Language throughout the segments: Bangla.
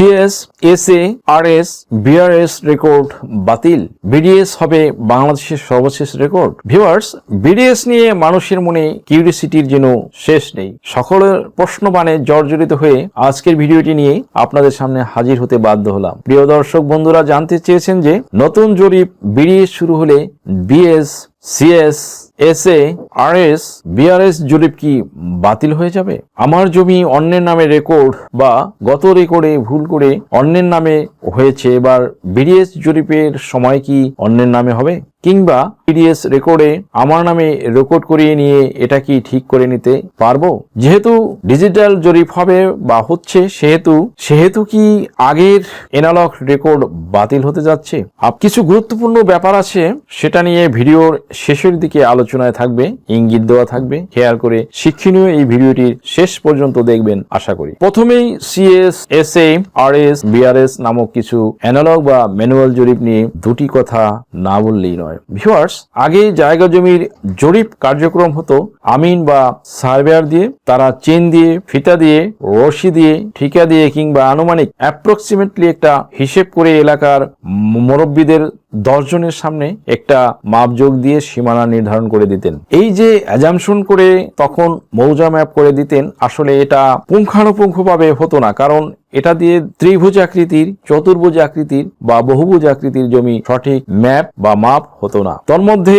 CS S A R S BRS record বাতিল। বিডিএস হবে বাংলাদেশের সর্বশেষ রেকর্ড। ভিউয়ার্স, বিডিএস নিয়ে মানুষের মনে কিউরিসিটির যেন শেষ নেই। সকলের প্রশ্ন প্রশ্নবাণে জর্জরিত হয়ে আজকের ভিডিওটি নিয়ে আপনাদের সামনে হাজির হতে বাধ্য হলাম। প্রিয় দর্শক বন্ধুরা, জানতে চেয়েছেন যে নতুন জরিপ বিডিএস শুরু হলে BS, CS S A R S BRS জরিপ কি বাতিল হয়ে যাবে? আমার জমি অন্যের নামে রেকর্ড বা গত রেকর্ডে ভুল করে অন্যের নামে হয়েছে, এবার বিডিএস জরিপের সময় কি অন্যের নামে হবে? কিংবা পিডিএস রেকর্ডে আমার নামে রেকর্ড করিয়ে নিয়ে এটা কি ঠিক করে নিতে পারব? যেহেতু ডিজিটাল জরিপ হবে বা হচ্ছে, সেহেতু সেহেতু কি আগের এনালগ রেকর্ড বাতিল হতে যাচ্ছে? কিছু গুরুত্বপূর্ণ ব্যাপার আছে, সেটা নিয়ে ভিডিওর শেষের দিকে আলোচনায় থাকবে, ইঙ্গিত দেওয়া থাকবে। খেয়াল করে শিক্ষণীয় এই ভিডিওটির শেষ পর্যন্ত দেখবেন, আশা করি। প্রথমেই CS S A R S BRS নামক কিছু অ্যানালগ বা ম্যানুয়াল জরিপ নিয়ে দুটি কথা না বললেই নয়। ভিউয়ার্স আগে জায়গা জমির জরিপ কার্যক্রম হতো আমিন বা সার্ভেয়ার দিয়ে, তারা চেন দিয়ে, ফিতা দিয়ে, রশি দিয়ে, ঠিকা দিয়ে কিংবা আনুমানিক অ্যাপ্রক্সিমেটলি একটা হিসেব করে এলাকার মুরব্বীদের দশ জনের সামনে একটা মাপযোগ দিয়ে সীমানা নির্ধারণ করে দিতেন। এই যে অ্যাজামশন করে তখন মৌজা ম্যাপ করে দিতেন, আসলে এটা পুঙ্খানুপুঙ্খভাবে হতো না। কারণ এটা দিয়ে ত্রিভুজ আকৃতির, চতুর্ভুজ আকৃতির বা বহুভুজ আকৃতির জমি সঠিক ম্যাপ বা মাপ হতো না। তন্মধ্যে,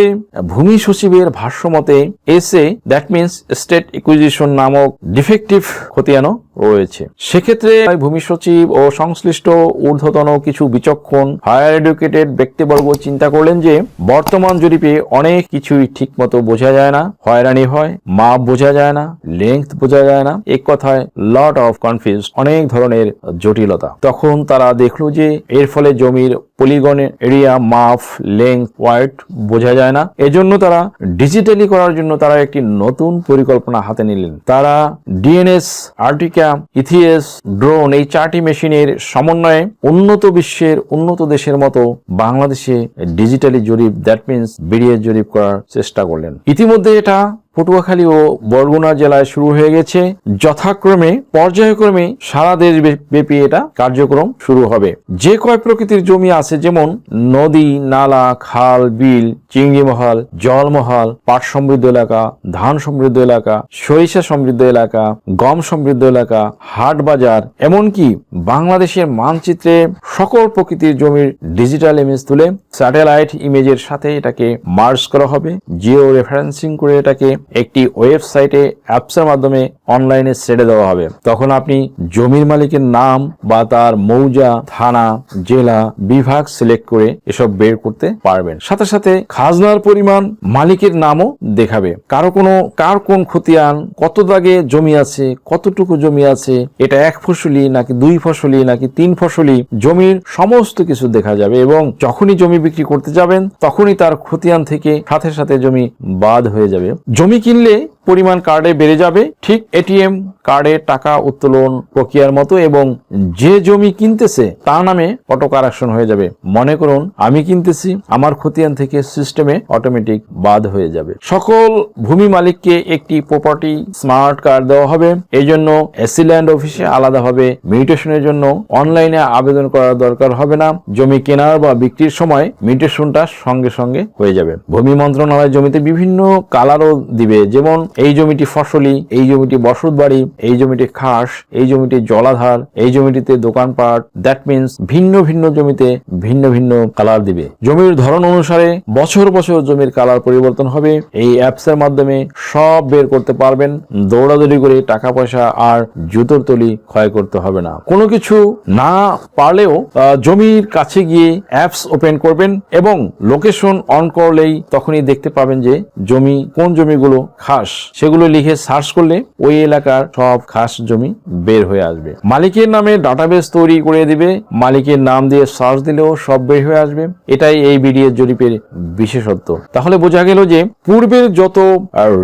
ভূমি সচিবের ভাষ্যমতে এসে দ্যাট মিন্স স্টেট ইকুইজিশন নামক ডিফেক্টিভ খতিয়ানো রয়েছে। সেক্ষেত্রে ভূমি সচিব ও সংশ্লিষ্ট ঊর্ধ্বতন কিছু বিচক্ষণ হায়ার এডুকেটেড ব্যক্তিবর্গ চিন্তা করলেন যে, বর্তমান জরিপে অনেক কিছুই ঠিক মতো বোঝা যায় না, হয়রানি হয়, মাপ বোঝা যায় না লেংথ বোঝা যায় না। এক কথায় লট অফ কনফিউজ অনেক ধরনের জটিলতা। তখন তারা দেখল যে এর ফলে জমির পলিগনের এরিয়া, মাপ লেংথ ওয়াইট বোঝা যায় না। এজন্য তারা ডিজিটালি করার জন্য তারা একটি নতুন পরিকল্পনা হাতে নিলেন। তারা ডিএনএস আর্টিকা ইথিএস ড্রোন এই চারটি মেশিনের সমন্বয়ে উন্নত বিশ্বের উন্নত দেশের মতো বাংলাদেশে ডিজিটালি জরিপ দ্যাট মিন্স বিডিএস জরিপ করার চেষ্টা করলেন। ইতিমধ্যে এটা পটুয়াখালী ও বরগুনা জেলায় শুরু হয়ে গেছে। যথাক্রমে, পর্যায়ক্রমে সারা দেশ ব্যাপী এটা কার্যক্রম শুরু হবে। যে কয় প্রকৃতির জমি আছে, যেমন নদী, নালা, খাল, বিল, চিংড়ি চিংড়িমহল জলমহল পাট সমৃদ্ধ এলাকা, ধান সমৃদ্ধ এলাকা, সরিষা সমৃদ্ধ এলাকা, গম সমৃদ্ধ এলাকা, হাট বাজার, এমনকি বাংলাদেশের মানচিত্রে সকল প্রকৃতির জমির ডিজিটাল ইমেজ তুলে স্যাটেলাইট ইমেজের সাথে এটাকে মার্জ করা হবে। জিও রেফারেন্সিং করে এটাকে একটি ওয়েবসাইটে অ্যাপসের মাধ্যমে অনলাইনে ছেড়ে দেওয়া হবে। তখন আপনি জমির মালিকের নাম বা তার মৌজা, থানা, জেলা, বিভাগ সিলেক্ট করে এসব বের করতে পারবেন। সাথে সাথে খাজনার পরিমাণ মালিকের নামও দেখাবে। কারও কোনো, কার কোন খতিয়ান, কত দাগে জমি আছে, কতটুকু জমি আছে, এটা এক ফসলি নাকি দুই ফসলি নাকি তিন ফসলি, জমির সমস্ত কিছু দেখা যাবে এবং যখনই জমি বিক্রি করতে যাবেন, তখনই তার খতিয়ান থেকে সাথে সাথে জমি বাদ হয়ে যাবে। জমি কিনলে পরিমাণ কার্ডে বেড়ে যাবে। ঠিক এটিএম কার্ডে টাকা উত্তোলন প্রক্রিয়ার মতো এবং যে জমি কিনতেছে তার নামে অটো কারেকশন হয়ে যাবে। মনে করুন, আমি কিনতেছি, আমার খতিয়ান থেকে সিস্টেমে অটোমেটিক বাদ হয়ে যাবে। সকল ভূমি মালিককে একটি প্রপার্টি স্মার্ট কার্ড দেওয়া হবে। এই জন্য এসি ল্যান্ড অফিসে আলাদাভাবে মিউটেশনের জন্য অনলাইনে আবেদন করার দরকার হবে না। জমি কেনার বা বিক্রির সময় মিউটেশনটা সঙ্গে সঙ্গে হয়ে যাবে। ভূমি মন্ত্রণালয় জমিতে বিভিন্ন কালারও দিবে। যেমন এই জমিটি ফসলি, এই জমিটি বসত বাড়ি, এই জমিটি খাস, এই জমিটি জলাধার, এই জমিটিতে দোকানপাট। দ্যাট মিন্স ভিন্ন ভিন্ন জমিতে ভিন্ন ভিন্ন কালার দিবে। জমির ধরন অনুসারে বছর বছর জমির কালার পরিবর্তন হবে। এই অ্যাপস এর মাধ্যমে সব বের করতে পারবেন। দৌড়াদৌড়ি করে টাকা পয়সা আর জুতোর তলি ক্ষয় করতে হবে না। কোনো কিছু না পারলেও জমির কাছে গিয়ে অ্যাপস ওপেন করবেন এবং লোকেশন অন করলেই তখনই দেখতে পাবেন যে জমি, কোন জমিগুলো খাস। সেগুলো লিখে সার্চ করলে ওই এলাকার সব খাস জমি বের হয়ে আসবে। মালিকের নামে ডাটাবেস তৈরি করে দিবে। মালিকের নাম দিয়ে সার্চ দিলেও সব বের হয়ে আসবে। এটাই এই বিডিএস জরিপের বিশেষত্ব। তাহলে বোঝা গেল যে পূর্বের যত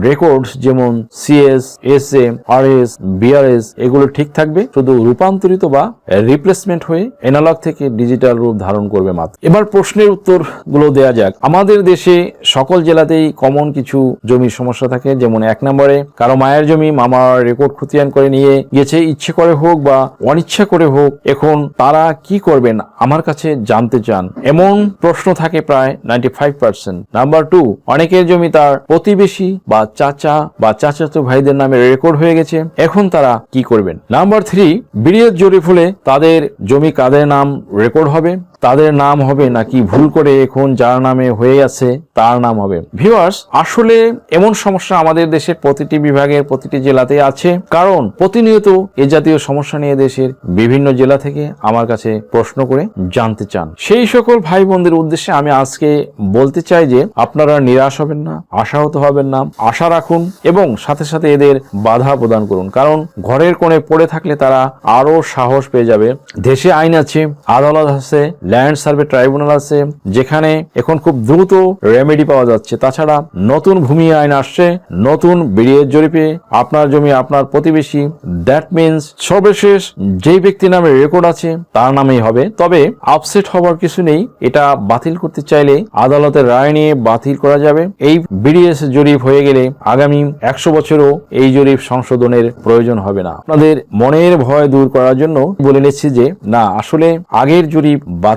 রেকর্ড যেমন CS S M R S BRS এগুলো ঠিক থাকবে। শুধু রূপান্তরিত বা রিপ্লেসমেন্ট হয়ে এনালগ থেকে ডিজিটাল রূপ ধারণ করবে মাত্র। এবার প্রশ্নের উত্তরগুলো দেয়া যাক। আমাদের দেশে সকল জেলাতেই কমন কিছু জমির সমস্যা থাকে, যেমন এক নম্বরে, কারও মায়ের জমি মামার রেকর্ড খতিয়ান করে নিয়ে গেছে, ইচ্ছে করে হোক বা অনিচ্ছা করে হোক, এখন তারা কি করবেন আমার কাছে জানতে চান। এমন প্রশ্ন থাকে প্রায় ninety five percent number two অনেকের জমি তার প্রতিবেশী বা চাচা বা চাচাতো ভাইদের নামে রেকর্ড হয়ে গেছে, এখন তারা কি করবেন? নাম্বার থ্রি বিড়িয়ের জরিপ হলে তাদের জমি কাদের নাম রেকর্ড হবে? তাদের নাম হবে নাকি ভুল করে এখন যার নামে হয়ে আছে, তার নাম হবে। ভিউয়ার্স আসলে এমন সমস্যা আমাদের দেশের প্রতিটি বিভাগের প্রতিটি জেলাতে আছে। কারণ প্রতিনিয়ত এ জাতীয় সমস্যা নিয়ে দেশের বিভিন্ন জেলা থেকে আমার কাছে প্রশ্ন করে জানতে চান। সেই সকল ভাই বোনদের উদ্দেশ্যে আমি আজকে বলতে চাই যে, আপনারা নিরাশ হবেন না, আশাহত হবেন না, আশা রাখুন এবং সাথে সাথে এদের বাধা প্রদান করুন। কারণ ঘরের কোণে পড়ে থাকলে তারা আরও সাহস পেয়ে যাবে। দেশে আইন আছে, আদালত আছে ল্যান্ড সার্ভে ট্রাইব্যুনাল আছে, যেখানে এখন খুব দ্রুত রেমেডি পাওয়া যাচ্ছে। তাছাড়া নতুন ভূমি আইন আসছে, নতুন বিড়িয়ের জরিপে আপনার জমি, আপনার প্রতিবেশী দ্যাট মিনস সর্বশেষ যেই ব্যক্তি নামে রেকর্ড আছে, তার নামেই হবে। তবে আপসেট হওয়ার কিছু নেই, এটা বাতিল করতে চাইলে আদালতের রায় নিয়ে বাতিল করা যাবে। এই বিডিএস জরিপ হয়ে গেলে আগামী একশো বছরও এই জরিপ সংশোধনের প্রয়োজন হবে না। আপনাদের মনের ভয় দূর করার জন্য বলে নিচ্ছি যে, না, আসলে আগের জরিপ বাতিল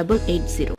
double eight zero